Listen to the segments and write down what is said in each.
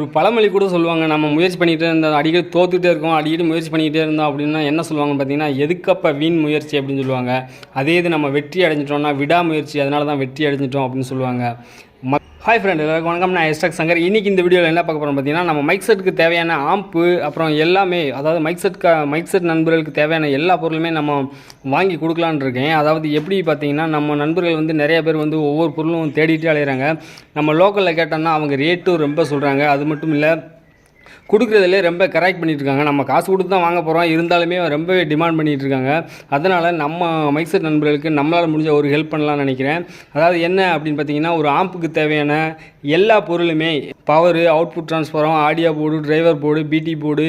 ஒரு பழமொழி கூட சொல்லுவாங்க. நம்ம முயற்சி பண்ணிகிட்டே இருந்தோம் அடிக்கடி தோத்துட்டே இருக்கோம் அடிக்கடி முயற்சி பண்ணிக்கிட்டே இருந்தோம் அப்படின்னா என்ன சொல்லுவாங்கன்னு பார்த்தீங்கன்னா எதுக்கப்ப வீண் முயற்சி? அப்படின்னு சொல்லுவாங்க. அதே இது நம்ம வெற்றி அடைஞ்சிட்டோம்னா விடாமுயற்சி அதனால தான் வெற்றி அடைஞ்சிட்டோம் அப்படின்னு சொல்லுவாங்க. ஹாய் ஃப்ரெண்ட் எல்லாருக்கும் வணக்கம். நான் எஸ்டக் சங்கர். இன்றைக்கி இந்த வீடியோவில் என்ன பார்க்க போகிறோம் பார்த்தீங்கன்னா நம்ம மைக் செட்டுக்கு தேவையான ஆம்பு அப்புறம் எல்லாமே அதாவது மைக் செட் மைக் செட் நண்பர்களுக்கு தேவையான எல்லா பொருளுமே நம்ம வாங்கி கொடுக்கலான்னு இருக்கேன். அதாவது எப்படி பார்த்தீங்கன்னா நம்ம நண்பர்கள் வந்து நிறைய பேர் வந்து ஒவ்வொரு பொருளும் தேடிட்டு அலையிறாங்க. நம்ம லோக்கலில் கேட்டோம்னா அவங்க ரேட்டும் ரொம்ப சொல்கிறாங்க அது மட்டும் இல்லை கொடுக்குறதுலே ரொம்ப கரெக்ட் பண்ணிட்டு இருக்காங்க நம்ம காசு கொடுத்து தான் வாங்க போகிறோம் இருந்தாலுமே ரொம்பவே டிமாண்ட் பண்ணிகிட்ருக்காங்க இருக்காங்க அதனால் நம்ம மைக்செட் நண்பர்களுக்கு நம்மளால் முடிஞ்ச ஒரு ஹெல்ப் பண்ணலாம்னு நினைக்கிறேன். அதாவது என்ன அப்படின்னு பார்த்தீங்கன்னா ஒரு ஆம்புக்கு தேவையான எல்லா பொருளுமே power output transformer audio board driver board பிடி போர்டு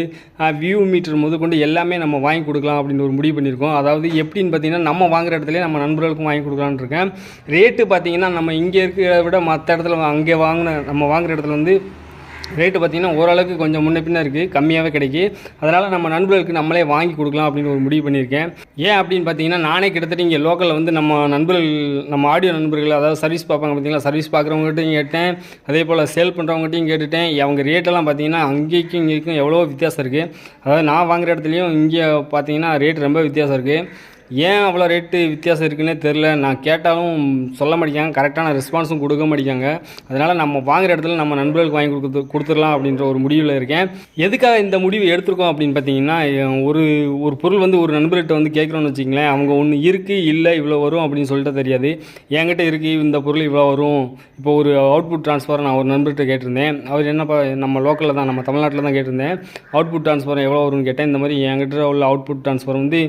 வியூ மீட்டர் முதற்கொண்டு எல்லாமே நம்ம வாங்கி கொடுக்கலாம் அப்படின்னு ஒரு முடிவு பண்ணியிருக்கோம். அதாவது எப்படின்னு பார்த்தீங்கன்னா நம்ம வாங்குற இடத்துல நம்ம நண்பர்களுக்கும் வாங்கி கொடுக்கலான்னு இருக்கேன். ரேட்டு பார்த்தீங்கன்னா நம்ம இங்கே இருக்கிறத விட மற்ற இடத்துல அங்கே வாங்கின நம்ம வாங்குற இடத்துல வந்து ரேட்டு பார்த்திங்கன்னா ஓரளவுக்கு கொஞ்சம் முன்ன பின்ன இருக்குது கம்மியாகவே கிடைக்கி. அதனால் நம்ம நண்பர்களுக்கு நம்மளே வாங்கி கொடுக்கலாம் அப்படின்னு ஒரு முடிவு பண்ணியிருக்கேன். ஏன் அப்படின்னு பார்த்தீங்கன்னா நானே கிட்டத்தட்ட இங்கே லோக்கலில் வந்து நம்ம நண்பர்கள் நம்ம ஆடியோ நண்பர்கள் அதாவது சர்வீஸ் பார்ப்பாங்க பார்த்தீங்களா சர்வீஸ் பார்க்குறவங்ககிட்டையும் கேட்டேன். அதே போல் சேல் பண்ணுறவங்ககிட்டையும் கேட்டுட்டேன். அவங்க ரேட்டெல்லாம் பார்த்தீங்கன்னா அங்கேக்கும் இங்கேக்கும் எவ்வளோ வித்தியாசம் இருக்குது அதாவது நான் வாங்குற இடத்துலையும் இங்கே பார்த்தீங்கன்னா ரேட் ரொம்ப வித்தியாசம் இருக்குது ஏன் அவ்வளோ ரேட்டு வித்தியாசம் இருக்குன்னே தெரில நான் கேட்டாலும் சொல்ல மாட்டேங்காங்க கரெக்டான ரெஸ்பான்ஸும் கொடுக்க மாட்டேங்காங்க அதனால் நம்ம வாங்குகிற இடத்துல நம்ம நண்பர்களுக்கு வாங்கி கொடுத்து கொடுத்துடலாம் அப்படின்ற ஒரு முடிவில் இருக்கேன். எதுக்காக இந்த முடிவு எடுத்திருக்கோம் அப்படின்னு பார்த்தீங்கன்னா ஒரு ஒரு பொருள் வந்து ஒரு நண்பர்கிட்ட வந்து கேட்குறோன்னு வச்சிங்களேன் அவங்க ஒன்று இருக்குது இல்லை இவ்வளோ வரும் அப்படின்னு சொல்லிட்டு தெரியாது. என்கிட்ட இருக்குது இந்த பொருள் இவ்வளோ வரும். இப்போ ஒரு அவுட்புட் ட்ரான்ஸ்ஃபர் நான் ஒரு நண்பர்கிட்ட கேட்டிருந்தேன். அவர் என்னப்பா நம்ம லோக்கலில் தான் நம்ம தமிழ்நாட்டில் தான் கேட்டிருந்தேன். அவுட்புட் ட்ரான்ஸ்ஃபர் எவ்வளோ வரும்னு கேட்டேன். இந்த மாதிரி என்கிட்ட உள்ள அவுட்புட் ட்ரான்ஸ்ஃபர் வந்து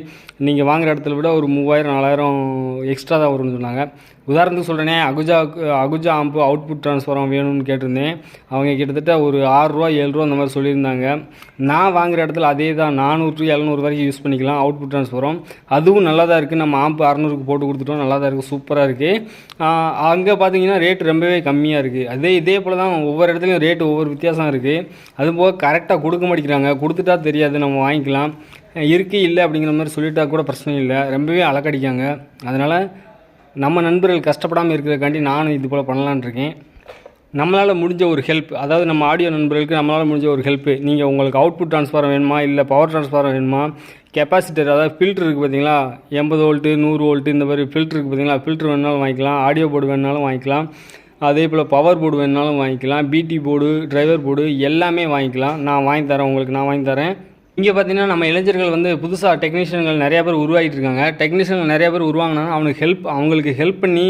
நீங்கள் வாங்குகிற இடத்துல விட ஒரு மூவாயிரம் நாலாயிரம் எக்ஸ்ட்ரா தான் வரும்னு சொன்னாங்க. உதாரணத்துக்கு சொல்கிறேனே Ahuja Ahuja amp output transformer வேணும்னு கேட்டிருந்தேன். அவங்க கிட்டத்தட்ட ஒரு ஆறுரூவா ஏழ்ரூவா அந்த மாதிரி சொல்லியிருந்தாங்க. நான் வாங்குகிற இடத்துல அதே தான் நானூறு எழுநூறு வரைக்கும் யூஸ் பண்ணிக்கலாம் அவுட்புட் ட்ரான்ஸ்ஃபாரம் அதுவும் நல்லா தான் இருக்குது நம்ம ஆம்பு அறநூறுக்கு போட்டு கொடுத்துட்டோம் நல்லா தான் இருக்குது சூப்பராக இருக்குது அங்கே பார்த்தீங்கன்னா ரேட் ரொம்பவே கம்மியாக இருக்குது அதே இதே போல் தான் ஒவ்வொரு இடத்துலையும் ரேட் ஒவ்வொரு வித்தியாசம் இருக்குது அதுபோக கரெக்டாக கொடுக்க மாட்டேங்கிறாங்க. கொடுத்துட்டா தெரியாது நம்ம வாங்கிக்கலாம். இருக்குது இல்லை அப்படிங்கிற மாதிரி சொல்லிட்டா கூட பிரச்சனை இல்லை. ரொம்பவே அலக்கடிக்காங்க. அதனால் நம்ம நண்பர்கள் கஷ்டப்படாமல் இருக்கிறக்காண்டி நானும் இது போல் பண்ணலான் இருக்கேன். நம்மளால் முடிஞ்ச ஒரு ஹெல்ப் அதாவது நம்ம ஆடியோ நண்பர்களுக்கு நம்மளால் முடிஞ்ச ஒரு ஹெல்ப்பு நீங்கள் உங்களுக்கு அவுட்புட் ட்ரான்ஸ்ஃபாரம் வேணுமா? இல்லை பவர் ட்ரான்ஸ்ஃபாரம் வேணுமா? கெப்பாசிட்டர் அதாவது ஃபில்ட்ரு இருக்குது பார்த்தீங்களா எண்பது வோல்ட்டு நூறு வோல்ட்டு இந்த மாதிரி ஃபில்ட்ரு இருக்குது பார்த்தீங்களா ஃபில்ட்ரு வேணாலும் வாங்கிக்கலாம். ஆடியோ போர்டு வேணாலும் வாங்கிக்கலாம். அதே போல் பவர் போர்டு வேணாலும் வாங்கிக்கலாம். பிடி போர்டு டிரைவர் போர்டு எல்லாமே வாங்கிக்கலாம். நான் வாங்கி தரேன் உங்களுக்கு நான் வாங்கி தரேன். இங்கே பார்த்தீங்கன்னா நம்ம இளைஞர்கள் வந்து புதுசாக டெக்னீஷியன்கள் நிறையா பேர் உருவாகிட்டு இருக்காங்க. டெக்னீஷியன்கள் நிறையா பேர் உருவாங்கினா அவனுக்கு ஹெல்ப் அவங்களுக்கு ஹெல்ப் பண்ணி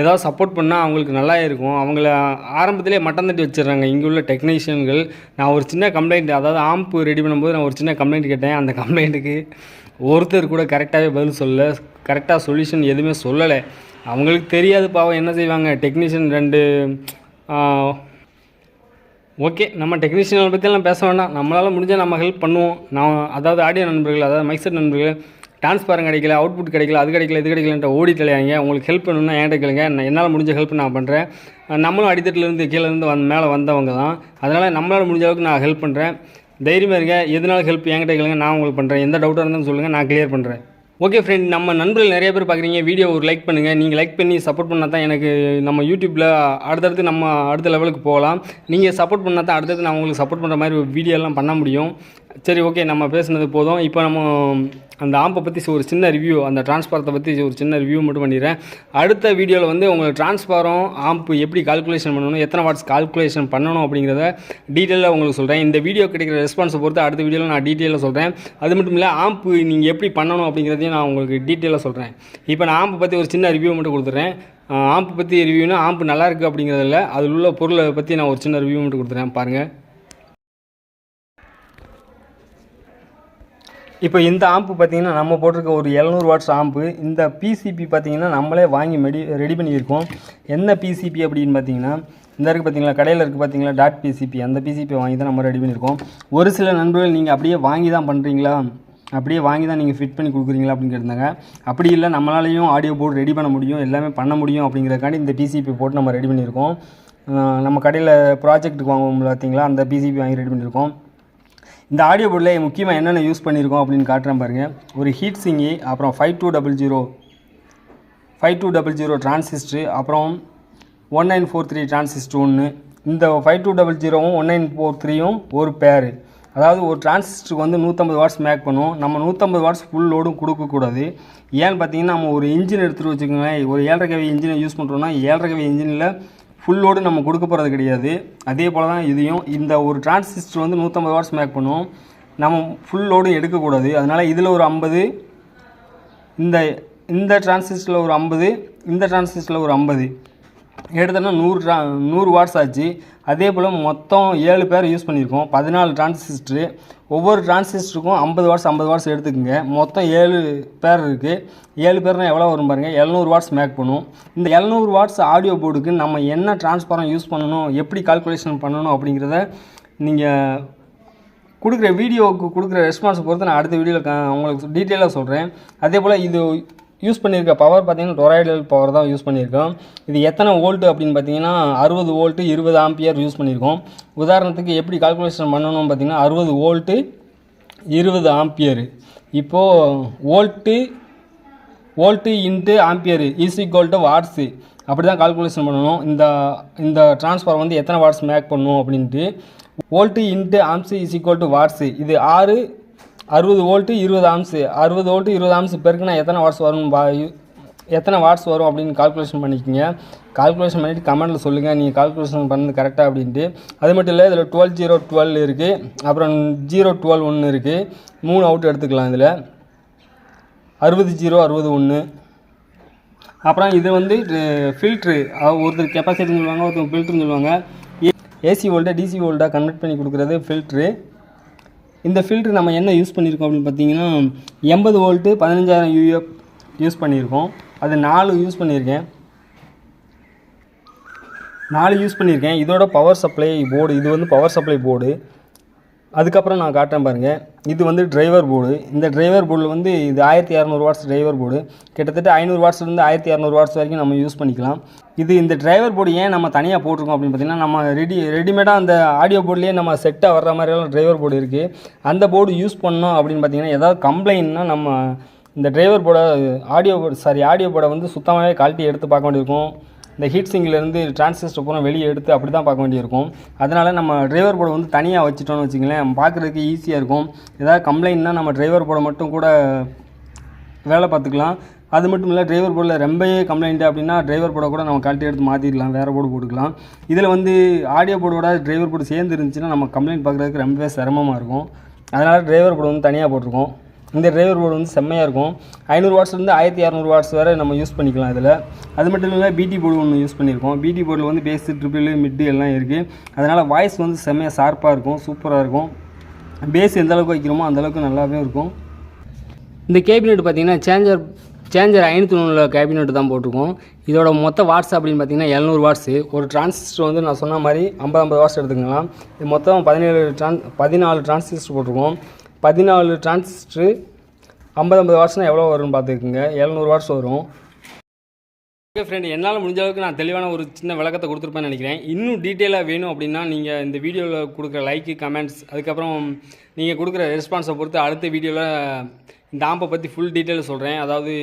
ஏதாவது சப்போர்ட் பண்ணால் அவங்களுக்கு நல்லா இருக்கும். அவங்கள ஆரம்பத்திலே மட்டம் தட்டி வச்சிடுறாங்க. இங்கே உள்ள டெக்னீஷியன்கள் நான் ஒரு சின்ன கம்ப்ளைண்ட் அதாவது ஆம்பு ரெடி பண்ணும்போது நான் ஒரு சின்ன கம்ப்ளைண்ட் கேட்டேன். அந்த கம்ப்ளைண்ட்டுக்கு ஒருத்தர் கூட கரெக்டாகவே பதில் சொல்லலை. கரெக்டாக சொல்யூஷன் எதுவுமே சொல்லலை. அவங்களுக்கு தெரியாது பாவம் என்ன செய்வாங்க. டெக்னீஷியன் ரெண்டு ஓகே நம்ம டெக்னீஷியனை பற்றியெல்லாம் பேச வேண்டாம். நம்மளால் முடிஞ்சால் நம்ம ஹெல்ப் பண்ணுவோம். நான் அதாவது ஆடியோ நண்பர்கள் அதாவது மைக்செட் நண்பர்கள் ட்ரான்ஸ்பாரம் கிடைக்கல அவுட்புட் கிடைக்கல அது கிடைக்கல இது கிடைக்கலன்ட்டு ஓடி தலையாங்க உங்களுக்கு ஹெல்ப் பண்ணணும்னா என்கிட்ட கேளுங்க. என்னால் முடிஞ்ச ஹெல்ப் நான் பண்ணுறேன் நம்மளும் அடித்தட்டிலேருந்து கீழேருந்து வந் மேலே வந்தவங்க தான். அதனால் நம்மளால் முடிஞ்ச அளவுக்கு நான் ஹெல்ப் பண்ணுறேன் தைரியமாக இருங்க. எதனால ஹெல்ப் என்கிட்ட கேளுங்க. நான் உங்களுக்கு பண்ணுறேன் எந்த டவுட்டாக இருந்தாலும் சொல்லுங்கள் நான் கிளியர் பண்ணுறேன் ஓகே ஃப்ரெண்ட் நம்ம நண்பர்கள் நிறைய பேர் பார்க்குறீங்க. வீடியோ ஒரு லைக் பண்ணுங்கள் நீங்கள் லைக் பண்ணி சப்போர்ட் பண்ணால் தான் எனக்கு நம்ம யூடியூப்பில் அடுத்தடுத்து நம்ம அடுத்த லெவலுக்கு போகலாம். நீங்கள் சப்போர்ட் பண்ணால் தான் அடுத்தடுத்து நான் உங்களுக்கு சப்போர்ட் பண்ணுற மாதிரி ஒரு வீடியோலாம் பண்ண முடியும். சரி ஓகே நம்ம பேசுனது போதும். இப்போ நம்ம அந்த ஆம்பை பற்றி ஒரு சின்ன ரிவ்யூ அந்த டிரான்ஸ்பாரத்தை பற்றி ஒரு சின்ன ரிவ்யூ மட்டும் பண்ணிடுறேன். அடுத்த வீடியோவில் வந்து உங்களுக்கு டிரான்ஸ்பாரம் ஆம்ப் எப்படி கால்குலேஷன் பண்ணணும் எத்தனை வாட்ஸ் கால்குலேஷன் பண்ணணும் அப்படிங்கிறத டீட்டெயிலாக உங்களுக்கு சொல்கிறேன் இந்த வீடியோ கிடைக்கிற ரெஸ்பான்ஸை பொறுத்து அடுத்த வீடியோவில் நான் டீட்டெயிலாக சொல்கிறேன் அது மட்டும் இல்லை ஆம்பு நீங்கள் எப்படி பண்ணணும் அப்படிங்கிறதையும் நான் உங்களுக்கு டீட்டெயிலாக சொல்கிறேன் இப்போ நான் ஆம்பை பற்றி ஒரு சின்ன ரிவ்யூ மட்டும் கொடுத்துட்றேன் ஆம்பு பற்றி ரிவ்யூனா ஆம்பு நல்லா இருக்குது அப்படிங்கிறதில்ல அதில் உள்ள பொருளை பற்றி நான் ஒரு சின்ன ரிவ்யூ மட்டும் கொடுத்துறேன். பாருங்கள் இப்போ இந்த ஆம்பு பார்த்தீங்கன்னா நம்ம போட்டிருக்க ஒரு எழுநூறு வாட்ஸ் ஆம்பு இந்த பிசிபி பார்த்தீங்கன்னா நம்மளே வாங்கி மெடி ரெடி பண்ணியிருக்கோம். என்ன பிசிபி அப்படின்னு பார்த்தீங்கன்னா இந்த இருக்குது பார்த்தீங்களா கடையில் இருக்குது பார்த்தீங்களா டாட் பிசிபி அந்த பிசிபி வாங்கி தான் நம்ம ரெடி பண்ணியிருக்கோம். ஒரு சில நண்பர்கள் நீங்கள் அப்படியே வாங்கி தான் பண்ணுறீங்களா அப்படியே வாங்கி தான் நீங்கள் ஃபிட் பண்ணி கொடுக்குறீங்களா அப்படின்னு கேட்டிருந்தாங்க. அப்படி இல்லை நம்மளாலையும் ஆடியோ போர்டு ரெடி பண்ண முடியும் எல்லாமே பண்ண முடியும் அப்படிங்கிறதுக்காண்டி இந்த பிசிபி போட்டு நம்ம ரெடி பண்ணியிருக்கோம். நம்ம கடையில் ப்ராஜெக்ட்டுக்கு வாங்குவோம் பார்த்தீங்களா அந்த பிசிபி வாங்கி ரெடி பண்ணியிருக்கோம். இந்த ஆடியோ போர்டில் முக்கியமாக என்னென்ன யூஸ் பண்ணியிருக்கோம் அப்படின்னு காட்டுறேன் பாருங்கள் ஒரு ஹீட் சிங்கி அப்புறம் five two double zero five two double zero transistor அப்புறம் one nine four three transistor ஒன்று இந்த ஃபைவ் டூ டபுள் ஜீரோவும் ஒன் நைன் ஃபோர் த்ரீயும் ஒரு பேர் அதாவது ஒரு டிரான்சிஸ்டருக்கு வந்து நூற்றம்பது வாட்ஸ் மேக் பண்ணும். நம்ம நூற்றம்பது வாட்ஸ் ஃபுல் லோடும் கொடுக்கக்கூடாது ஏன்னு பார்த்தீங்கன்னா நம்ம ஒரு இன்ஜின் எடுத்துகிட்டு வச்சுக்கோங்களேன். ஒரு ஏழரை கவி இன்ஜினை யூஸ் பண்ணுறோம்னா ஏழரை கவி இன்ஜினில் ஃபுல் லோடு நம்ம கொடுக்க போகிறது கிடையாது. அதே போல் தான் இதையும் இந்த ஒரு டிரான்சிஸ்டர் வந்து நூற்றம்பது வாட்ஸ் மேக் பண்ணும். நம்ம ஃபுல் லோடு எடுக்கக்கூடாது அதனால் இதில் ஒரு ஐம்பது இந்த இந்த டிரான்சிஸ்டரில் ஒரு ஐம்பது இந்த டிரான்சிஸ்டரில் ஒரு ஐம்பது. எடுத்தோன்னா நூறு ட்ரா நூறு வாட்ஸ் ஆச்சு. அதே போல் மொத்தம் ஏழு பேர் யூஸ் பண்ணியிருக்கோம். பதினாலு டிரான்சிஸ்டரு ஒவ்வொரு டிரான்சிஸ்டருக்கும் ஐம்பது வாட்ஸ் ஐம்பது வாட்ஸ் எடுத்துக்கோங்க. மொத்தம் ஏழு பேர் இருக்குது ஏழு பேர்னால் எவ்வளோ வரும் பாருங்கள் எழுநூறு வாட்ஸ் மேக் பண்ணும். இந்த எழுநூறு வாட்ஸ் ஆடியோ போர்டுக்கு நம்ம என்ன டிரான்ஸ்பாரம் யூஸ் பண்ணணும் எப்படி கால்குலேஷன் பண்ணணும் அப்படிங்கிறத நீங்கள் கொடுக்குற வீடியோவுக்கு கொடுக்குற ரெஸ்பான்ஸை பொறுத்து நான் அடுத்த வீடியோவில் உங்களுக்கு டீட்டெயிலாக சொல்கிறேன் அதே போல் இது யூஸ் பண்ணியிருக்க பவர் பார்த்தீங்கன்னா டொராய்டல் பவர் தான் யூஸ் பண்ணியிருக்கோம். இது எத்தனை வோல்ட்டு அப்படின்னு பார்த்தீங்கன்னா அறுபது வோல்ட்டு இருபது ஆம்பியர் யூஸ் பண்ணியிருக்கோம். உதாரணத்துக்கு எப்படி கால்குலேஷன் பண்ணணும் பார்த்தீங்கன்னா அறுபது வோல்ட்டு இருபது ஆம்பியர் இப்போது volt volt into ampere is equal to watts அப்படி தான் கால்குலேஷன் பண்ணணும். இந்த இந்த ட்ரான்ஸ்ஃபார் வந்து எத்தனை வாட்ஸ் மேக் பண்ணும் அப்படின்ட்டு. Volt into amps is equal to watts இது ஆறு அறுபது வோல்ட்டு இருபது ஆம்ஸு அறுபது வோல்ட்டு இருபது ஆம்ஸு பெருக்குனா எத்தனை வாட்ஸ் வரும் பா எத்தனை வாட்ஸ் வரும் அப்படின்னு கால்குலேஷன் பண்ணிக்கோங்க. கால்குலேஷன் பண்ணிவிட்டு கமெண்ட்டில் சொல்லுங்கள் நீங்கள் கால்குலேஷன் பண்ணது கரெக்டாக அப்படின்ட்டு. அது மட்டும் இல்லை இதில் டுவெல் ஜீரோ டுவெல் இருக்குது அப்புறம் ஜீரோ டுவெல் ஒன்று இருக்குது மூணு அவுட் எடுத்துக்கலாம் இதில். அறுபது ஜீரோ அறுபது ஒன்று அப்புறம் இது வந்து ஃபில்ட்ரு ஒருத்தர் கெப்பாசிட்டின்னு சொல்லுவாங்க ஒருத்தர் ஃபில்ட்ருன்னு சொல்லுவாங்க. ஏசி வோல்ட்டை டிசி வோல்ட்டாக கன்வெர்ட் பண்ணி கொடுக்குறது ஃபில்ட்ரு இந்த ஃபில்ட்ரு நம்ம என்ன யூஸ் பண்ணியிருக்கோம் அப்படின்னு பார்த்தீங்கன்னா எண்பது வோல்ட்டு பதினஞ்சாயிரம் யூஎஃப் யூஸ் பண்ணியிருக்கோம் அது நாலு யூஸ் பண்ணியிருக்கேன் நாலு யூஸ் பண்ணியிருக்கேன் இதோட பவர் சப்ளை போர்டு இது வந்து பவர் சப்ளை போர்டு அதுக்கப்புறம் நான் காட்டுறேன் பாருங்கள் இது வந்து டிரைவர் போர்டு இந்த டிரைவர் போர்டில் வந்து இது ஆயிரத்தி இரநூறு வாட்ஸ் டிரைவர் போர்டு கிட்டத்தட்ட ஐநூறு வாட்ஸ்லேருந்து ஆயிரத்தி இரநூறு வாட்ஸ் வரைக்கும் நம்ம யூஸ் பண்ணிக்கலாம். இது இந்த டிரைவர் போர்டு ஏன் நம்ம தனியாக போட்டிருக்கோம் அப்படின்னு பார்த்தீங்கன்னா நம்ம ரெடி ரெடிமேடாக அந்த ஆடியோ போர்ட்லேயே நம்ம செட்டாக வர்ற மாதிரியெல்லாம் டிரைவர் போர்டு இருக்குது அந்த போர்டு யூஸ் பண்ணோம் அப்படின்னு பார்த்தீங்கன்னா ஏதாவது கம்ப்ளைண்ட்னா நம்ம இந்த டிரைவர் போர்டை ஆடியோ போர்டு சாரி ஆடியோ போர்டை வந்து சுத்தமாகவே குவாலிட்டி எடுத்து பார்க்க வேண்டியிருக்கும். இந்த ஹீட் சிங்கிலேருந்து டிரான்சிஸ்டர் பூரா வெளியே எடுத்து அப்படி தான் பார்க்க வேண்டியிருக்கும். அதனால் நம்ம டிரைவர் போர்டு வந்து தனியாக வச்சுட்டோம்னு வச்சுங்களேன் பார்க்குறதுக்கு ஈஸியாக இருக்கும். ஏதாவது கம்ப்ளைண்ட்னா நம்ம டிரைவர் போர்டை மட்டும் கூட வேலை பார்த்துக்கலாம். அது மட்டும் இல்லை டிரைவர் போர்டில் ரொம்பவே கம்ப்ளைண்ட் அப்படின்னா டிரைவர் போர்டை கூட நம்ம கழட்டி எடுத்து மாற்றிடலாம் வேறு போர்டு போட்டுக்கலாம் இதில் வந்து ஆடியோ போர்டோட டிரைவர் போர்டு சேர்ந்து இருந்துச்சுன்னா நம்ம கம்ப்ளைண்ட் பார்க்குறதுக்கு ரொம்பவே சிரமமாக இருக்கும். அதனால் டிரைவர் போர்டு வந்து தனியாக போட்டிருக்கோம். இந்த டிரைவர் போர்டு வந்து செம்மையாக இருக்கும். ஐநூறு வாட்ஸ்லேருந்து ஆயிரத்தி இரநூறு வாட்ஸ் வரை நம்ம யூஸ் பண்ணிக்கலாம் இதில். அது மட்டும் இல்லாமல் பிடி போர்டு ஒன்று யூஸ் பண்ணியிருக்கோம் பிடி போர்டில் வந்து பேஸு ட்ரிபிள் மிட்டு எல்லாம் இருக்குது அதனால் வாய்ஸ் வந்து செம்மையாக ஷார்ப்பாக இருக்கும் சூப்பராக இருக்கும். பேஸ் எந்த அளவுக்கு வைக்கிறோமோ அந்தளவுக்கு நல்லாவே இருக்கும். இந்த கேபினெட் பார்த்தீங்கன்னா சேஞ்சர் சேஞ்சர் ஐநூற்றி ஒன்றில் கேபினெட் தான் போட்டிருக்கோம். இதோட மொத்த வாட்ஸ் அப்படின்னு பார்த்தீங்கன்னா எழுநூறு வாட்ஸு ஒரு டிரான்சிஸ்டர் வந்து நான் சொன்ன மாதிரி ஐம்பது ஐம்பது வாட்ஸ் எடுத்துக்கலாம். இது மொத்தம் பதினேழு ட்ரான் பதினாலு டிரான்சிஸ்டர் போட்டிருக்கோம். பதினாலு டிரான்சிஸ்டரு ஐம்பது ஐம்பது வாட்ஸ்னால் எவ்வளோ வரும்னு பார்த்துக்குங்க. எழுநூறு வாட்ஸ் வரும். ஓகே ஃப்ரெண்ட் என்னால் முடிஞ்ச அளவுக்கு நான் தெளிவான ஒரு சின்ன விளக்கத்தை கொடுத்துருப்பேன்னு நினைக்கிறேன். இன்னும் டீட்டெயிலாக வேணும் அப்படின்னா நீங்கள் இந்த வீடியோவில் கொடுக்குற லைக்கு கமெண்ட்ஸ் அதுக்கப்புறம் நீங்கள் கொடுக்குற ரெஸ்பான்ஸை பொறுத்து அடுத்த வீடியோவில் இந்த ஆம்பை பற்றி ஃபுல் டீட்டெயில் சொல்கிறேன் அதாவது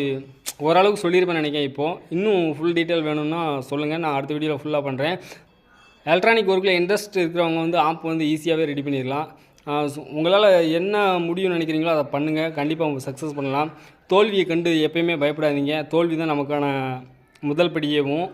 ஓரளவுக்கு சொல்லியிருப்பேன் நினைக்கிறேன் இப்போது இன்னும் ஃபுல் டீட்டெயில் வேணும்னா சொல்லுங்கள் நான் அடுத்த வீடியோவில் ஃபுல்லாக பண்ணுறேன் எலக்ட்ரானிக் ஒர்க்கில் இன்ட்ரெஸ்ட் இருக்கிறவங்க வந்து ஆப் வந்து ஈஸியாகவே ரெடி பண்ணிடலாம். உங்களால் என்ன முடியும்னு நினைக்கிறீங்களோ அதை பண்ணுங்கள் கண்டிப்பாக சக்ஸஸ் பண்ணலாம். தோல்வியை கண்டு எப்பயுமே பயப்படாதீங்க. தோல்வி தான் நமக்கான முதல் படியவும்